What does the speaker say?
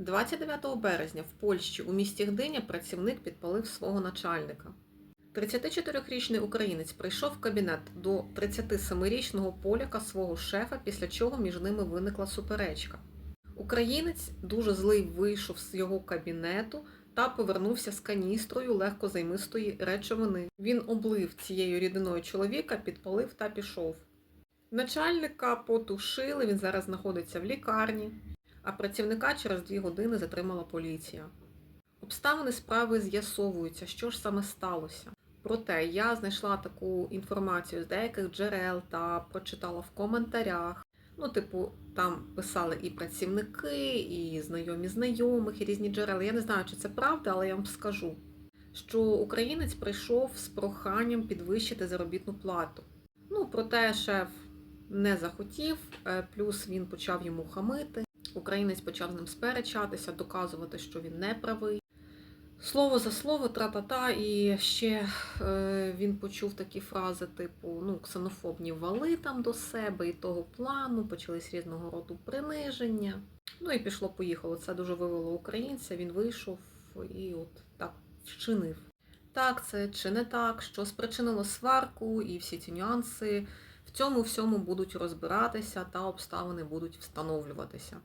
29 березня в Польщі у місті Гдиня працівник підпалив свого начальника. 34-річний українець прийшов в кабінет до 37-річного поляка свого шефа, після чого між ними виникла суперечка. Українець дуже злий вийшов з його кабінету та повернувся з каністрою легкозаймистої речовини. Він облив цією рідиною чоловіка, підпалив та пішов. Начальника потушили, він зараз знаходиться в лікарні, а працівника через дві години затримала поліція. Обставини справи з'ясовуються, що ж саме сталося. Проте я знайшла таку інформацію з деяких джерел та прочитала в коментарях. Ну, типу, там писали і працівники, і знайомі знайомих, і різні джерела. Я не знаю, чи це правда, але я вам скажу, що українець прийшов з проханням підвищити заробітну плату. Ну, проте шеф не захотів, е, плюс він почав йому хамити. Українець почав з ним сперечатися, доказувати, що він не правий. Слово за слово, тра-та-та, і ще е, він почув такі фрази, типу, ну, ксенофобні вали там до себе і того плану, почались різного роду приниження. Ну і пішло-поїхало. Це дуже вивело українця, він вийшов і от так вчинив. Так, це чи не так, що спричинило сварку і всі ці нюанси. В цьому всьому будуть розбиратися та обставини будуть встановлюватися.